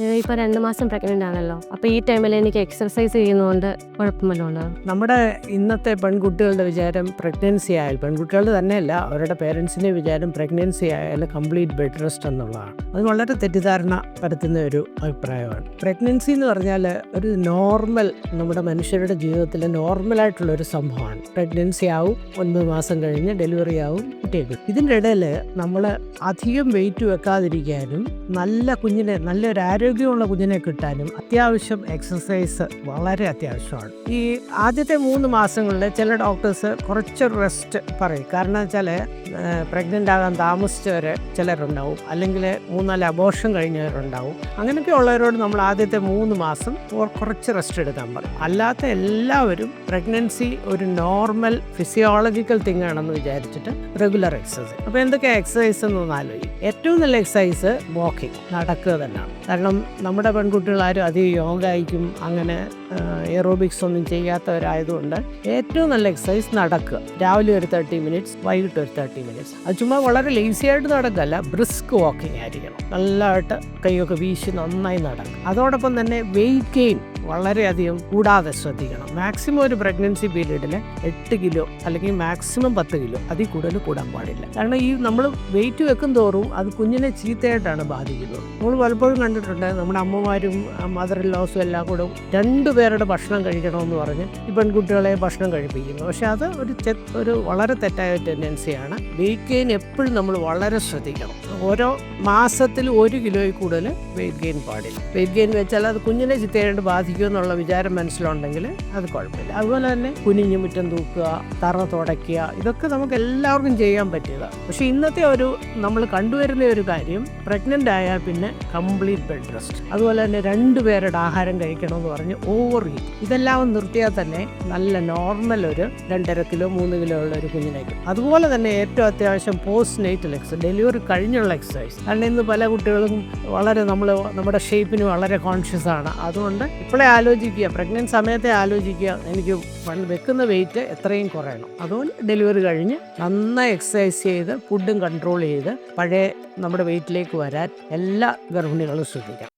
ഇപ്പോൾ രണ്ട് മാസം പ്രഗ്നന്റ് ആണല്ലോ. അപ്പോൾ ഈ ടൈമിൽ എനിക്ക് എക്സർസൈസ് ചെയ്യുന്നതുകൊണ്ട് കുഴപ്പമല്ലോ നമ്മുടെ ഇന്നത്തെ പെൺകുട്ടികളുടെ വിചാരം പ്രഗ്നൻസി ആയാൽ പെൺകുട്ടികളുടെ തന്നെയല്ല അവരുടെ പേരൻസിന്റെ വിചാരം പ്രഗ്നൻസി ആയാൽ കംപ്ലീറ്റ് ബെഡ് റെസ്റ്റ് എന്നുള്ളതാണ്. അത് വളരെ തെറ്റിദ്ധാരണ പരത്തുന്ന ഒരു അഭിപ്രായമാണ്. പ്രഗ്നൻസി എന്ന് പറഞ്ഞാൽ ഒരു നോർമൽ നമ്മുടെ മനുഷ്യരുടെ നോർമൽ ആയിട്ടുള്ള ഒരു സംഭവമാണ്. പ്രഗ്നൻസി ആവും ഒൻപത് മാസം കഴിഞ്ഞ് ഡെലിവറി ആവും കുട്ടിയൊക്കെ ഇതിന്റെ ഇടയിൽ നമ്മൾ അധികം വെയിറ്റ് വെക്കാതിരിക്കാനും നല്ല കുഞ്ഞിനെ നല്ലൊരു ആരോഗ്യമുള്ള കുഞ്ഞിനെ കിട്ടാനും അത്യാവശ്യം എക്സസൈസ് വളരെ അത്യാവശ്യമാണ്. ഈ ആദ്യത്തെ മൂന്ന് മാസങ്ങളിൽ ചില ഡോക്ടേഴ്സ് കുറച്ച് റെസ്റ്റ് പറയും. കാരണം വെച്ചാൽ പ്രഗ്നന്റ് ആകാൻ താമസിച്ചവർ ചിലരുണ്ടാവും. അല്ലെങ്കിൽ മൂന്നാൽ അബോർഷൻ കഴിഞ്ഞവരുണ്ടാവും. അങ്ങനെയൊക്കെ ഉള്ളവരോട് നമ്മൾ ആദ്യത്തെ മൂന്ന് മാസം കുറച്ച് റെസ്റ്റ് എടുക്കാൻ പറയും. അല്ലാത്ത എല്ലാവരും പ്രഗ്നൻസി ഒരു നോർമൽ ഫിസിയോളജിക്കൽ തിങ് ആണെന്ന് വിചാരിച്ചിട്ട് റെഗുലർ എക്സസൈസ് അപ്പോൾ എന്തൊക്കെ എക്സസൈസ് എന്നൊന്ന് ആലോചിക്കും. ഏറ്റവും നല്ല എക്സസൈസ് വാക്കിംഗ് നടക്കുക തന്നെയാണ്. കാരണം നമ്മുടെ പെൺകുട്ടികൾ ആരും അധികം യോഗയ്ക്കും അങ്ങനെ എറോബിക്സ് ഒന്നും ചെയ്യാത്തവരായതുകൊണ്ട് ഏറ്റവും നല്ല എക്സസൈസ് നടക്കുക. രാവിലെ ഒരു തേർട്ടി മിനിറ്റ്സ് വൈകിട്ട് ഒരു തേർട്ടി മിനിറ്റ്സ് അത് ചുമ്മാ വളരെ ലേസി ആയിട്ട് നടക്കല്ല ബ്രിസ്ക് വാക്കിംഗ് ആയിരിക്കണം. നല്ലതായിട്ട് കൈയൊക്കെ വീശി നന്നായി നടക്കുക. അതോടൊപ്പം തന്നെ വെയിറ്റ് ഗെയിൻ വളരെയധികം കൂടാതെ ശ്രദ്ധിക്കണം. മാക്സിമം ഒരു പ്രഗ്നൻസി പീരീഡിൽ എട്ട് കിലോ അല്ലെങ്കിൽ മാക്സിമം പത്ത് കിലോ അതിൽ കൂടുതൽ കൂടാൻ പാടില്ല. കാരണം ഈ നമ്മൾ വെയിറ്റ് വെക്കും തോറും അത് കുഞ്ഞിനെ ചീത്തയായിട്ടാണ് ബാധിക്കുന്നത്. നമ്മൾ പലപ്പോഴും കണ്ടിട്ടുണ്ട് നമ്മുടെ അമ്മമാരും മദർ ലോസും എല്ലാം കൂടെ രണ്ടു പേരുടെ ഭക്ഷണം കഴിക്കണമെന്ന് പറഞ്ഞ് ഈ പെൺകുട്ടികളെ ഭക്ഷണം കഴിപ്പിക്കുന്നു. പക്ഷെ അത് ഒരു ഒരു വളരെ തെറ്റായ ടെൻഡൻസിയാണ് വെയിറ്റ് ഗെയിൻ എപ്പോഴും നമ്മൾ വളരെ ശ്രദ്ധിക്കണം. ഓരോ മാസത്തിൽ ഒരു കിലോയിൽ കൂടുതൽ വെയിറ്റ് ഗെയിൻ പാടില്ല. വെയിറ്റ് ഗെയിൻ വെച്ചാൽ അത് കുഞ്ഞിനെ ചിത്തയായിട്ട് ബാധിക്കും. എന്നുള്ള വിചാരം മനസ്സിലുണ്ടെങ്കിൽ അത് കുഴപ്പമില്ല. അതുപോലെ തന്നെ കുനിഞ്ഞു മുറ്റം തൂക്കുക തറ തുടയ്ക്കുക ഇതൊക്കെ നമുക്ക് എല്ലാവർക്കും ചെയ്യാൻ പറ്റിയതാണ്. പക്ഷെ ഇന്നത്തെ ഒരു നമ്മൾ കണ്ടുവരുന്ന ഒരു കാര്യം പ്രഗ്നന്റ് ആയാൽ പിന്നെ കംപ്ലീറ്റ് ബെഡ് റെസ്റ്റ് അതുപോലെ തന്നെ രണ്ടു പേരുടെ ആഹാരം കഴിക്കണമെന്ന് പറഞ്ഞ് ഓവർ ഈറ്റ് ഇതെല്ലാം നിർത്തിയാൽ തന്നെ നല്ല നോർമൽ ഒരു രണ്ടര കിലോ മൂന്ന് കിലോ ഉള്ള ഒരു കുഞ്ഞിനേക്ക് അതുപോലെ തന്നെ ഏറ്റവും അത്യാവശ്യം പോസ്റ്റ് നൈറ്റൽ എക്സസൈസ് ഡെലിവറി കഴിഞ്ഞുള്ള എക്സസൈസ് കാരണം ഇന്ന് പല കുട്ടികളും വളരെ നമ്മൾ നമ്മുടെ ഷേപ്പിന് വളരെ കോൺഷ്യസ് ആണ്. അതുകൊണ്ട് ഇപ്പോഴേ ആലോചിക്കുക പ്രഗ്നന്റ് സമയത്തെ ആലോചിക്കുക. എനിക്ക് വെക്കുന്ന വെയിറ്റ് എത്രയും കുറയണം. അതുകൊണ്ട് ഡെലിവറി കഴിഞ്ഞ് നന്നായി എക്സസൈസ് ചെയ്ത് ഫുഡും കൺട്രോൾ ചെയ്ത് പഴയ നമ്മുടെ വെയിറ്റിലേക്ക് വരാൻ എല്ലാ ഗർഭിണികളും ശ്രദ്ധിക്കണം.